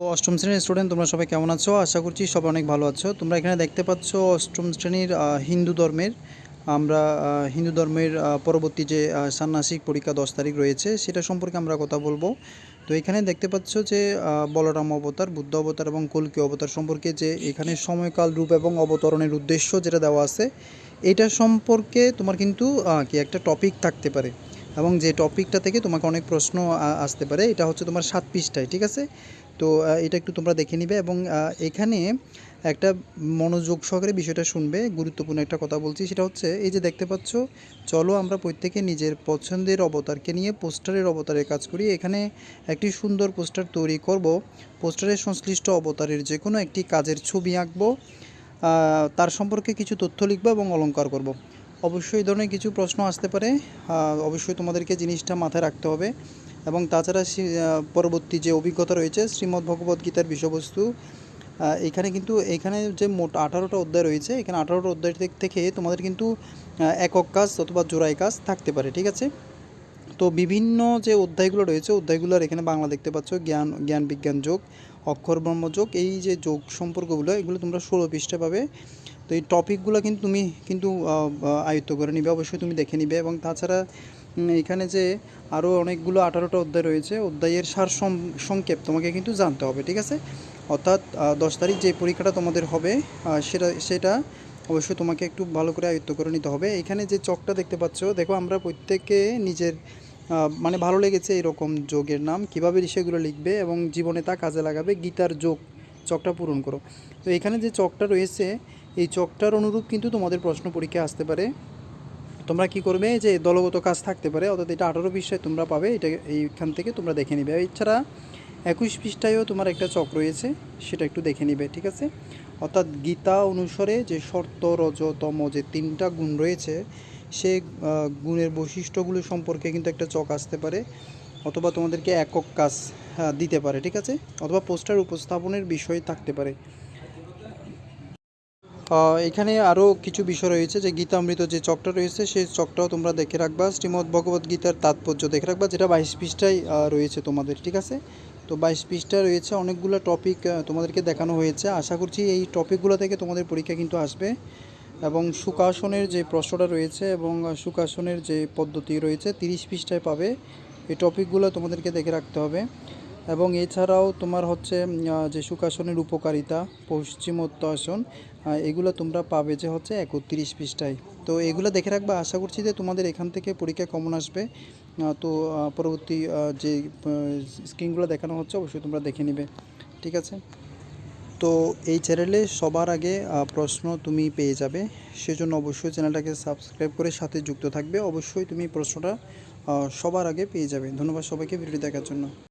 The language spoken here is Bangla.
অষ্টম শ্রেণির স্টুডেন্ট তোমরা সবাই কেমন আছো? আশা করছি সবাই অনেক ভালো আছো। তোমরা এখানে দেখতে পাচ্ছ অষ্টম শ্রেণির হিন্দু ধর্মের। আমরা হিন্দু ধর্মের পরবর্তী যে ষান্মাসিক পরীক্ষা দশ তারিখ রয়েছে, সেটা সম্পর্কে আমরা কথা বলব। তো এখানে দেখতে পাচ্ছ যে বলরাম অবতার, বুদ্ধ অবতার এবং কল্কি অবতার সম্পর্কে যে, এখানে সময়কাল, রূপ এবং অবতরণের উদ্দেশ্য যেটা দেওয়া আছে, এটা সম্পর্কে তোমার কিন্তু কি একটা টপিক থাকতে পারে। এবং যে টপিকটা থেকে তোমাকে অনেক প্রশ্ন আসতে পারে, এটা হচ্ছে তোমার সাত পৃষ্ঠায়, ঠিক আছে? তো এটা একটু তোমরা দেখে নিবে এবং এখানে একটা মনোযোগ সহকারে বিষয়টা শুনবে, গুরুত্বপূর্ণ একটা কথা বলছি, সেটা হচ্ছে এই যে দেখতে পাচ্ছ, চলো আমরা প্রত্যেকে নিজের পছন্দের অবতারকে নিয়ে পোস্টারের অবতারের কাজ করি। এখানে একটি সুন্দর পোস্টার তৈরি করব। পোস্টারের সংশ্লিষ্ট অবতারের যে কোনো একটি কাজের ছবি আঁকবো তার সম্পর্কে কিছু তথ্য লিখব এবং অলংকার করব। অবশ্যই এই ধরনের কিছু প্রশ্ন আসতে পারে। অবশ্যই তোমাদেরকে জিনিসটা মাথায় রাখতে হবে। এবং তাছাড়া পরবর্তী যে অভিজ্ঞতা রয়েছে, শ্রীমদ্ ভগবদ্ গীতার বিষয়বস্তু এখানে কিন্তু, এখানে যে মোট আঠারোটা অধ্যায় রয়েছে, এখানে আঠারোটা অধ্যায় থেকে- তোমাদের কিন্তু একক কাজ অথবা জোড়াই কাজ থাকতে পারে, ঠিক আছে? তো বিভিন্ন যে অধ্যায়গুলো রয়েছে, অধ্যায়গুলোর এখানে বাংলা দেখতে পাচ্ছ, জ্ঞান জ্ঞান বিজ্ঞান যোগ, অক্ষর ব্রহ্ম যোগ, এই যে যোগ সম্পর্কগুলো, এগুলো তোমরা ষোলো পৃষ্ঠে পাবে। তো এই টপিকগুলো কিন্তু তুমি কিন্তু আয়ত্ত করে নিবে, অবশ্যই তুমি দেখে নিবে এবং তাছাড়া এখানে যে আরও অনেকগুলো আঠারোটা অধ্যায় রয়েছে, অধ্যায়ের সার সংক্ষেপ তোমাকে কিন্তু জানতে হবে, ঠিক আছে? অর্থাৎ দশ তারিখ যে পরীক্ষাটা তোমাদের হবে সেটা সেটা অবশ্যই তোমাকে একটু ভালো করে আয়ত্ত করে নিতে হবে। এখানে যে চকটা দেখতে পাচ্ছ, দেখো আমরা প্রত্যেকে নিজের মানে ভালো লেগেছে এরকম যোগের নাম, কীভাবে সেগুলো লিখবে এবং জীবনে তা কাজে লাগাবে, গীতার যোগ চকটা পূরণ করো। তো এখানে যে চকটা রয়েছে, এই চকটার অনুরূপ কিন্তু তোমাদের প্রশ্ন পরীক্ষায় আসতে পারে। তোমরা কি করবে? যে দলগত কাজ থাকতে পারে, অর্থাৎ এটা আঠারো পৃষ্ঠায় তোমরা পাবে, এটা এইখান থেকে তোমরা দেখে নিবে। এছাড়া একুশ পৃষ্ঠায়ও তোমার একটা চক রয়েছে, সেটা একটু দেখে নিবে, ঠিক আছে? অর্থাৎ গীতা অনুসারে যে শর্ত রজতম যে তিনটা গুণ রয়েছে, সে গুণের বৈশিষ্ট্যগুলো সম্পর্কে কিন্তু একটা চক আসতে পারে, অথবা তোমাদেরকে একক কাজ দিতে পারে, ঠিক আছে? অথবা পোস্টার উপস্থাপনের বিষয় থাকতে পারে। এখানে আরও কিছু বিষয় রয়েছে যে গীতামৃত যে চকটা রয়েছে, সেই চকটাও তোমরা দেখে রাখবা। শ্রীমদ্ ভগবদ্ গীতার তাৎপর্য দেখে রাখবা, যেটা বাইশ পৃষ্ঠায় রয়েছে তোমাদের, ঠিক আছে? তো বাইশ পৃষ্ঠা রয়েছে অনেকগুলো টপিক তোমাদেরকে দেখানো হয়েছে। আশা করছি এই টপিকগুলো থেকে তোমাদের পরীক্ষা কিন্তু আসবে। এবং সুকাসনের যে প্রশ্নটা রয়েছে এবং সুকাসনের যে পদ্ধতি রয়েছে, তিরিশ পৃষ্ঠায় পাবে। এই টপিকগুলো তোমাদেরকে দেখে রাখতে হবে। এবং এছাড়াও তোমার হচ্ছে যে সুকাসনের উপকারিতা পশ্চিমোত্ত আসন এগুলো তোমরা পাবে যে হচ্ছে একত্রিশ পৃষ্ঠায়। তো এগুলো দেখে রাখবে। আশা করছি যে তোমাদের এখান থেকে পরীক্ষা কমন আসবে। তো পরবর্তী যে স্ক্রিনগুলো দেখানো হচ্ছে, অবশ্যই তোমরা দেখে নিবে। ঠিক আছে? তো এই চ্যানেলে সবার আগে প্রশ্ন তুমি পেয়ে যাবে। সেজন্য অবশ্যই চ্যানেলটাকে সাবস্ক্রাইব করে সাথে যুক্ত থাকবে। অবশ্যই তুমি প্রশ্নটা সবার আগে পেয়ে যাবে। ধন্যবাদ সবাইকে ভিডিও দেখার জন্য।